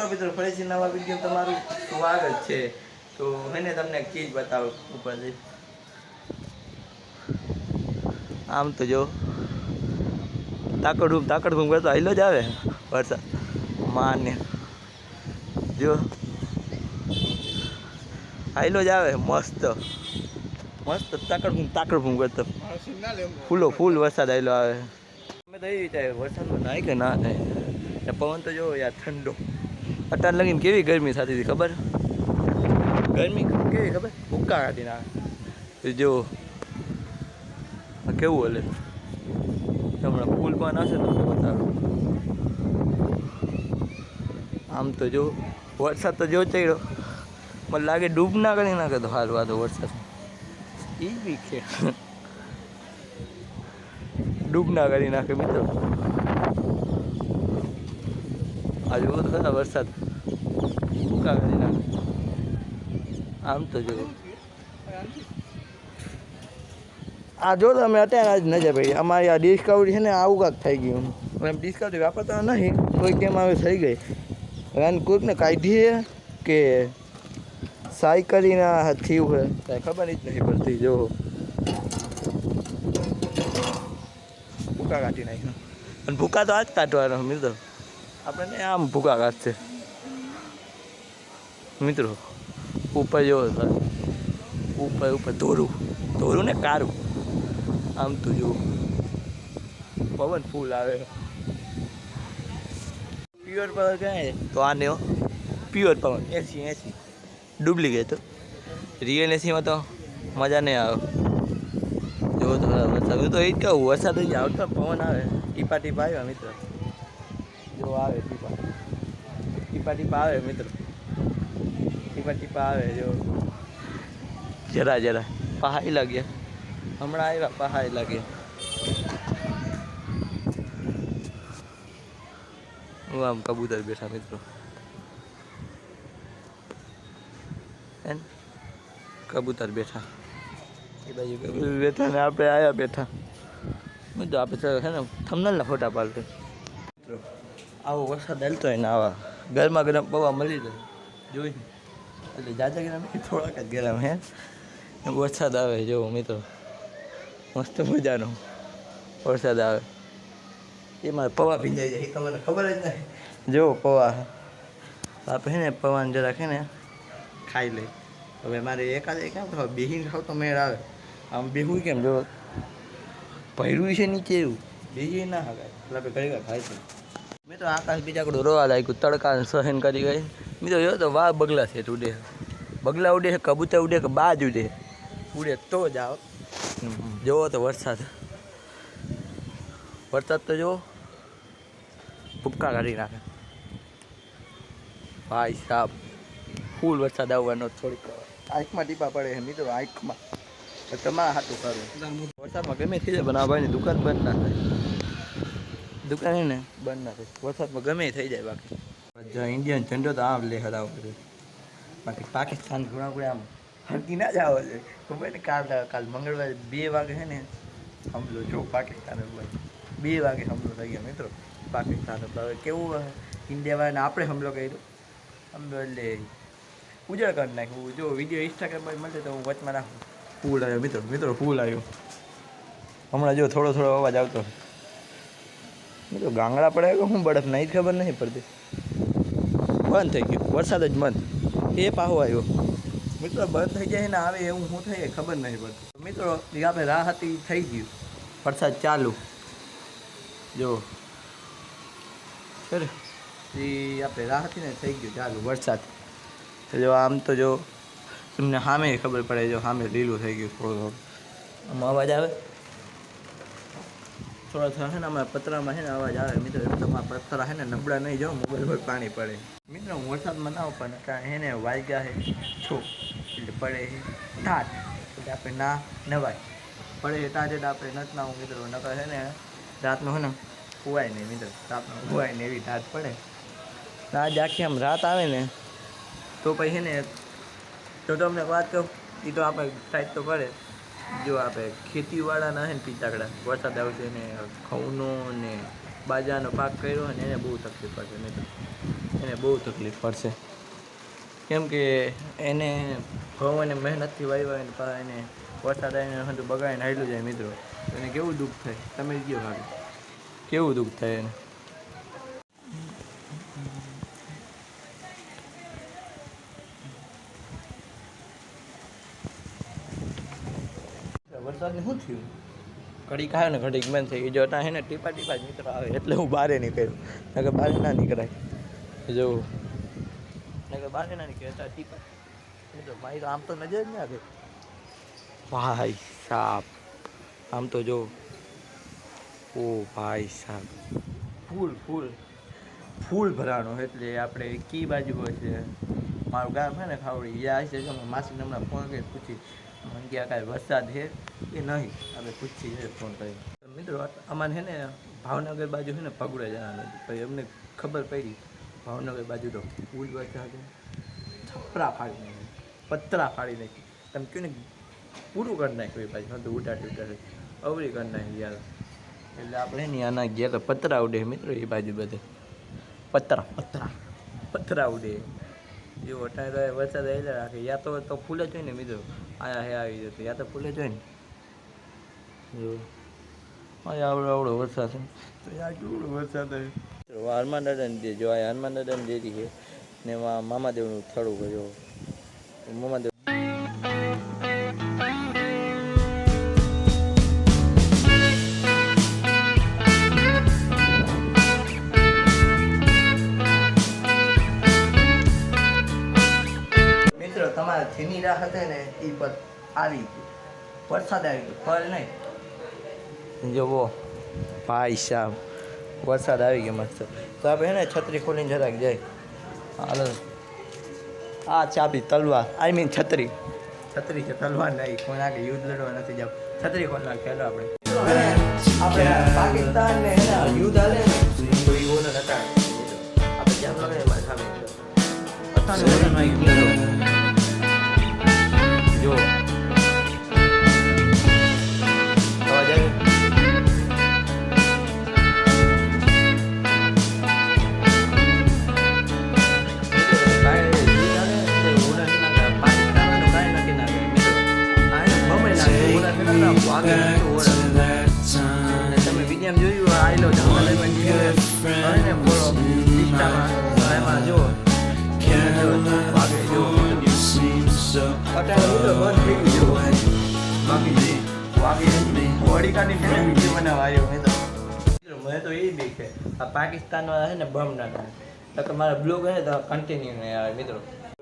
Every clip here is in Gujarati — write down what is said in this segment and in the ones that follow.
તો મિત્રો, ફરીથી નવા વીડિયો તમારું સ્વાગત છે. તો એને તમને ચીજ બતાવું ઉપરથી. આમ તો જો, તાકડ રૂમ તાકડ રૂમ કરતો હાઈલો જ આવે વરસાદ. માને જો આયલો જ આવે મસ્ત. મસ્ત તાકડ ભૂમ તાકડ ભૂમ કરતો. ફૂલો, ફૂલ વરસાદ આવેલો આવે. અમે તો એ વિચારે વરસાદમાં નાય કે ના થાય. પવન તો જો યાર ઠંડો. અટાણ લગીને કેવી ગરમી થતી હતી ખબર? ગરમી કેવી ખબર? ઉકા હતી ના જો કેવું હલે? હમણાં ફૂલ પણ હશે તમને બતાવું? આમ તો જો, વરસાદ તો જો ચડ્યો. મને લાગે ડૂબ ના કરી નાખે તો હાલ વાતો વરસાદ. એ બી છે ડૂબ ના કરી નાખે મિત્રો. આજે બહુ ખરા વરસાદ. ભૂકા કરી નાખે. આમ તો જો. આ જો તમે અત્યારે આજ નજર પડી. અમારી આ ડિસ્કવરી છે ને આવું કાંક થઈ ગયું એમ. ડિસ્કવરી વાપરતા નહીં કોઈ કેમ આવે થઈ ગઈ. હવે આને કોઈકને કાઢીએ કે સાયકલીના થયું હોય કાંઈ ખબર જ નહીં પડતી, જો. ભૂકા કાઢી નાખ્યો. અને ભૂકા તો આજ કાઢવાનો મિત્ર આપણે ને આમ ભૂકા કાઢશે. મિત્રો, ઉપર જો ઉપર ઉપર, ધોરું. ધોરું ને કારું. આમ તો જો પવન ફૂલ આવે. પ્યોર પવન ક્યાં તો આને પ્યોર પવન એસી એસી ડુપ્લિકેટ રિયલ એસીમાં તો મજા નહીં આવે. જો તો ખરા વરસાદ. હું તો એ જ કહું, વરસાદ જ આવતો પવન આવે. ટીપા ટીપા આવ્યા, મિત્ર. જો આવે ટીપા. ટીપા ટીપા આવે, મિત્ર. ટીપા ટીપા આવે જો. જરા જરા. પહાઈ લાગે. હમણાં આવ્યા પહાઈ લાગે. હું આમ કબૂતર બેઠા મિત્રો. કબૂતર બેઠા. એ બાજુ કબૂતર. બેઠા ને આપણે આવ્યા બેઠા. તો આપણે છે ને થમનલના ફોટા પાડતો. મિત્રો આવો વરસાદ હાલતો હોય ને આવા ગરમા ગરમ પૌવા મળી જાય જોઈ. એટલે જાજા ગ્રામ થોડાક જ ગરમ હે. વરસાદ આવે જો મિત્રો. મસ્ત મજાનો વરસાદ આવે. એમાં પવા ભીંજાઈ જાય તમને ખબર જ નહીં. જો પૌવા. આપણે ને, પૌવાને જરાક છે ને ખાઈ લે. હવે મારે એકાદ કેમ ખાવ બેહીને ખાવ તો મેળ આવે. આમ બેહું કેમ જો? ભર્યું છે નીચે એવું. બેહી ના હગાય. એટલે આપણે ઘડી ખાઈ છે. મેં તો આકાશ બીજા કડું રોવા લાગ્યું તડકા સહન કરી ગઈ. મિત્રો જો તો વાહ બગલા છે ઉડે બગલા ઉડે છે, કબૂતર ઉડે કે બાજ ઉડે ઉડે તો જ આવ. જોવો તો વરસાદ. વરસાદ તો જો ભૂપકા કાઢી નાખે. ભાઈ સાહેબ ફૂલ વરસાદ આવવાનો થોડીક. આંખમાં ટીપા પડે છે મિત્રો આંખમાં તમારા હાથું કરું વરસાદમાં ગમે થઈ જાય, પણ આ ભાઈની દુકાન બંધ ના થાય. દુકાન ને? બંધ ના થાય. વરસાદમાં ગમે થઈ જાય બાકી. જો ઇન્ડિયન ઝંડો તો આમ લે હરાવો બધું. બાકી પાકિસ્તાન ઘણા કોઈ આમ હરકી ના જાવ છે. ખબર ને, કાલ કાલ મંગળવારે બે વાગે છે ને, હમલો જો પાકિસ્તાન ઉપર. બે વાગે હમલો થઈ ગયો મિત્રો. પાકિસ્તાન ઉપર. કેવું ઇન્ડિયાવાળાને આપણે હમલો કર્યો. હમલો એટલે ઉજળ કરી નાખ્યું. જો વીડિયો ઇન્સ્ટાગ્રામ પર મળે તો હું વચમાં રાખું. ફૂલ આવ્યો મિત્રો. મિત્રો ફૂલ આવ્યો. હમણાં જો થોડો થોડો અવાજ આવતો. મિત્રો ગાંગડા પડે કે શું બરફ? નહીં ખબર નહીં પડતી. બંધ થઈ ગયું. વરસાદ જ બંધ. એ પાહો આવ્યો. મિત્રો, બંધ થઈ જાય ને આવે એવું શું થાય ખબર નહીં પડતી. મિત્રો એ આપણે રાહતી થઈ ગયું. વરસાદ ચાલુ. જો. એ આપણે રાહતી ને થઈ ગયું ચાલુ, વરસાદ. જો આમ તો જો, તમને સામે ખબર પડે જો સામે લીલું થઈ ગયું થોડું થોડું. આમ અવાજ આવે? થોડા થોડા છે ને અમારા પતરામાં છે ને અવાજ આવે. મિત્રો તમારા પથરા છે ને નબળા નહીં જાઓ મોબાઈલ પર પાણી પડે. મિત્રો, હું વરસાદમાં ના પણ કારણ એને વાગ્યા છે છો, એટલે પડે છે ટાટ એટલે આપણે ના નવાય. પડે ટાટ એટલે આપણે નથી નાવું મિત્રો. નકર છે ને રાતનું છે ને કુવાય નહીં, મિત્રો. રાતનું કુવાય ને એવી ટાટ પડે. આજ આખી આમ રાત આવે ને, તો પછી છે ને, તો તમને વાત કહું એ તો આપણે સાઈડ તો પડે જો આપણે ખેતીવાળાના હે ને પિતાકડા વરસાદ આવશે ને ઘઉંનો ને બાજરાનો પાક કર્યો હોય ને એને બહુ તકલીફ પડશે નહીં તો. એને બહુ તકલીફ પડશે. કેમ કે એને અને મહેનતથી વાવ્યા ને પણ એને વરસાદ આવીને તો બગાડીને હાલ્યું જાય મિત્રો. એને કેવું દુઃખ થાય? તમે જ ભાભી કેવું દુઃખ થાય એને? વરસાદને શું થયું? ઘડીક આવે ને ઘડીક બંધ થઈ ગઈ જો ત્યાં હે ટીપા ટીપા જ મિત્રો આવે, એટલે હું બારે નીકળ્યું નકર બારે ના નીકળાય. જો. નકર બારે ના નીકળે ટીપા મિત્રો મારી તો આમ તો નજર જ ના આવે ભાઈ સાપ આમ તો જો. ઓ ભાઈ સાહેબ ફૂલ ફૂલ. ફૂલ ભરાણો એટલે આપણે કી બાજુ હોય છે. મારું ગામ છે ને ખાવડી યા છે માસીને માસી હમણાં ફોન કરી પૂછી. મને ક્યાં કાંઈ વરસાદ છે? કે નહીં. આપણે પૂછી છે ફોન કરી મિત્રો અમારે છે ને ભાવનગર બાજુ છે ને પગડે જવાનું પછી અમને ખબર પડી ભાવનગર બાજુ તો ફૂલ વરસાદ છપરા ફાડી નાખી પતરા ફાડી નાખી. તમે કહ્યું ને પૂરું કરી નાખ્યું એ પાછું હતું ઉડાડી ઉડાડી અવરી કરી નાખી યાર. એટલે આપણે ને આના ગયા તો પતરા ઉડે મિત્રો એ બાજુ બધે. પતરા. પતરા. પતરા ઉડે. એવો અટાણે વરસાદ આવેલા રાખે. યા તો ફૂલ જ હોય ને મિત્રો. આયા હે આવી જતી. યા તો ફૂલે જોઈ ને આવડો આવડો વરસાદ તો યા કેવડો વરસાદ આવ્યો? હનુમાન દાદાને દે જો આ હનુમાન દાદાને ડેરી છે. ને મામાદેવનું થડું છે મામાદેવ તમારા જેની રાહ હતી ને એ પર આવી ગઈ વરસાદ આવી ગયો. ફળ નહીં. જુઓ ભાઈ સાહેબ વરસાદ આવી ગયો મસ્ત. તો આપણે હે ને છત્રી ખોલીને જરાક જાય હાલો. આ ચાબી તલવાર. આઈ મીન છત્રી. છત્રી છે તલવાર નહીં કોઈ આગળ યુદ્ધ લડવા નથી જાવ. છત્રી ખોલ નાખ ચાલો આપણે. આપણે પાકિસ્તાન ને યુદ્ધ હાલે ને તો ઈ નતા આપણે જેમ લગે સામે પતાને તમે વીડિયો જોયું આવેલો જંગલ ને બોલો એમાં જે આ પાકિસ્તાનમાં છે ને બમ ના તો મારા બ્લોગ હે તો કન્ટિન્યુ નહીં આવે મિત્રો.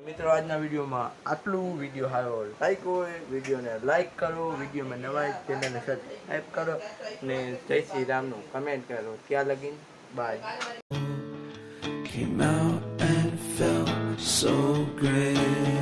મિત્રો, આજના વિડીયોમાં આટલું વીડિયો સારો લાઈક હોય, વિડીયોને લાઈક કરો, વિડીયોમાં નવા ચેનલને સબસ્ક્રાઈબ કરો ને જય શ્રી રામનું કમેન્ટ કરો ત્યાં લગીન by came out and felt so great.